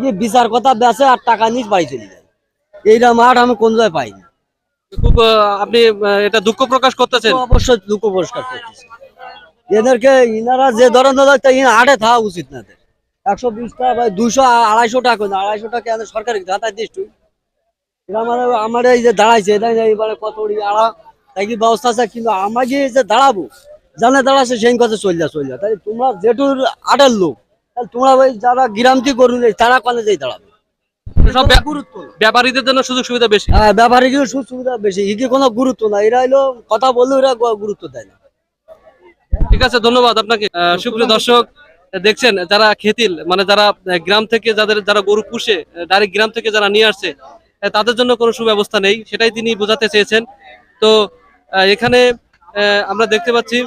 গিয়ে বিচার কথা বেচে আর টাকা নিয়ে বাড়ি চলে যায়। এইটা মাঠ আমি কোন জায়গায় পাইনি খুব আপনি এটা দুঃখ প্রকাশ করতেছেন? অবশ্যই দুঃখ পুরস্কার করতেছে। এদেরকে ইনারা যে ধরনের হাটে থাকা উচিত না। একশো বিশ টাকা বা দুশো আড়াইশো টাকা আড়াইশো টাকা সরকারি খাতায় দিস তুই। আমার আমার এই যে দাঁড়াইছে এটা এইবারে কত আড়া। তাই কি ব্যবস্থা আছে? কিন্তু আমরা যে দাঁড়াবো জানে দাঁড়াচ্ছে সেই কথা চললে চললে তাই তোমরা যেটুর আটের লোক তাহলে তোমরা ওই যারা গ্রামটি করুন তারা কলেজেই দাঁড়াবে। সব গুরুত্ব ব্যাপারীদের জন্য সুযোগ সুবিধা বেশি। হ্যাঁ সুযোগ সুবিধা বেশি। কোনো গুরুত্ব না এরা হলো কথা বললেও এরা গুরুত্ব দেয় না। ঠিক আছে ধন্যবাদ আপনাকে। সুপ্রিয় দর্শক দেখছেন যারা খেতিল মানে যারা গ্রাম থেকে যাদের যারা গরু পুষে ডাইরেক্ট গ্রাম থেকে যারা নিয়ে আসছে তাদের জন্য কোনো সুব্যবস্থা নেই। সেটাই তিনি বোঝাতে চেয়েছেন। তো এখানে আহ, আমরা দেখতে পাচ্ছি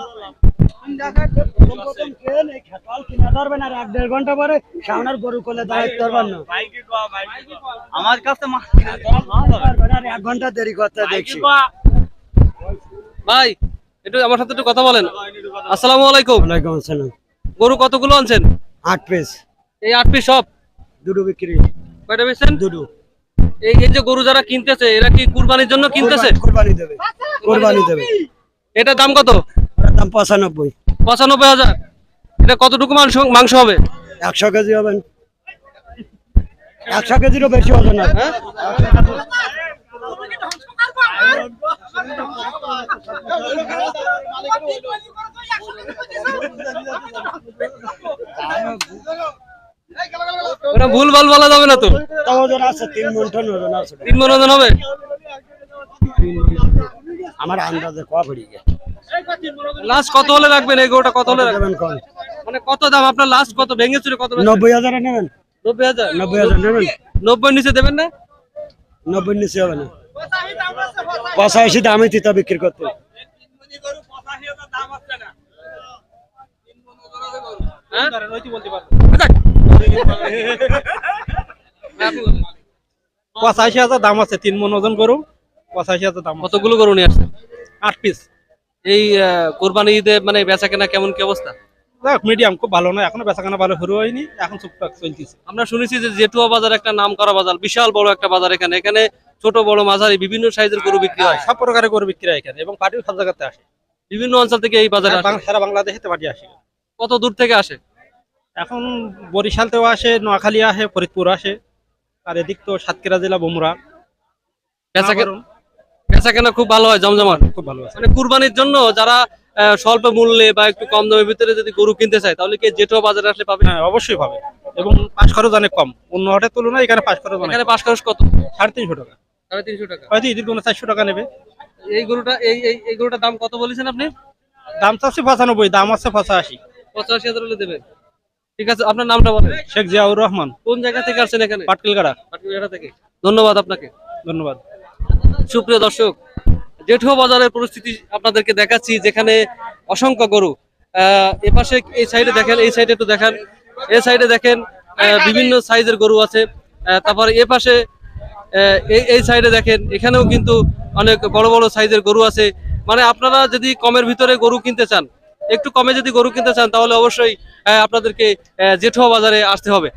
আমার কাছে এক ঘণ্টা দেরি করতে দেখছি। ভাই একটু আমার সাথে একটু কথা বলেন। আসসালামু আলাইকুম। ওয়ালাইকুম আসসালাম। গরু কতগুলো আনছেন? আট পিস এই আট পিস সব? দুটো বিক্রি। কয়টা বেচছেন? দুটো। এই এই যে গরু যারা কিনতেছে এরা কি কুরবানির জন্য কিনতেছে? কোরবানি দেবে। কোরবানি দেবে। এটার দাম কত? দাম পঁচানব্বই। পঁচানব্বই হাজার। এটা কতটুকু মাংস মাংস হবে? একশো কেজি হবেন একশো কেজিরও বেশি হবে না হ্যাঁ? ভুল ভালো বলা যাবে না তো। তাও ওজন আছে তিন মন টন ওজন আছে। তিন মন ওজন হবে? আমার আন্দাজে গে লাস্ট কত হলে রাখবেন? এই গরুটা কত হলে রাখবেন? মানে কত দাম? আপনার লাস্ট কত? ভেঙে চুরে কত? নব্বই হাজারে নেবেন। নব্বই হাজার? নব্বই হাজার নেবেন। নব্বই নিচে দেবেন না? নব্বই নিচে হবে না। পঁচাশি দামে তিতা বিক্রি করতে। হ্যাঁ? পঁচাশি হাজার দাম আছে তিন মন ওজন গরু। পঁচাশি হাজার দাম কতগুলো গরু নিয়ে আসছেন? আট পিস এই কোরবানি ঈদে মানে বেচা কেনা কেমন কি অবস্থা? মিডিয়াম খুব ভালো না এখনও বেচাকেনা ভালো শুরু হয়নি এখন টুকটাক চলতেছে। আমরা শুনেছি যে জেটুয়া বাজার একটা নাম করা বাজার বিশাল বড় একটা বাজার এখানে। এখানে ছোট বড় মাঝারি বিভিন্ন সাইজের গরু বিক্রি হয়। সব প্রকারের গরু বিক্রি হয় এখানে এবং পার্টিও সব জায়গাতে আসে। বিভিন্ন অঞ্চল থেকে এই বাজারে আসে। সারা বাংলাদেশে পার্টি আসে। কত দূর থেকে আসে? এখন বরিশাল বরিশালতেও আসে নোয়াখালী আসে ফরিদপুর আসে আর এদিক তো সাতক্ষীরা জেলা বমুরা বেচা কেনা বেচা কেনা খুব ভালো হয় জমজমাট। খুব ভালো মানে কুরবানির জন্য যারা স্বল্প মূল্যে বা একটু কম দামের ভিতরে যদি গরু কিনতে চায় তাহলে কি জেটুয়া বাজারে আসলে পাবে? হ্যাঁ অবশ্যই পাবে। এবং পাঁচ খরচ অনেক কম। অন্য হাটের তুলনায় এখানে পাঁচ খরচ এখানে। পাঁচ খরচ কত? সাড়ে তিনশো টাকা। সাড়ে তিনশো টাকা। হয়তো ঈদের কোনো চারশো টাকা নেবে। এই গরুটা এই এই গরুটার দাম কত বলেছেন আপনি? দাম চাচ্ছে পঁচানব্বই দাম আছে পঁচাশি। পঁচাশি হাজার হলে দেবেন ঠিক আছে আপনার নামটা বলেন। শেখ জিয়াউর রহমান। কোন জায়গা থেকে আসছেন এখানে? পাটকেলগাড়া। পাটুরিয়াটা থেকে। ধন্যবাদ আপনাকে। ধন্যবাদ। সুপ্রিয় দর্শক জেঠুয়া বাজারের পরিস্থিতি আপনাদেরকে দেখাচ্ছি, যেখানে অসংখ্য গরু। এপাশে এই সাইডে দেখেন, এই সাইডে একটু দেখেন। এই সাইডে দেখেন বিভিন্ন সাইজের গরু আছে। তারপরে এ পাশে এই সাইডে দেখেন, এখানেও কিন্তু অনেক বড় বড় সাইজের গরু আছে। মানে আপনারা যদি কমের ভিতরে গরু কিনতে চান, একটু কমে যদি গরু কিনতে চান, তাহলে অবশ্যই আপনাদেরকে জেঠুয়া বাজারে আসতে হবে।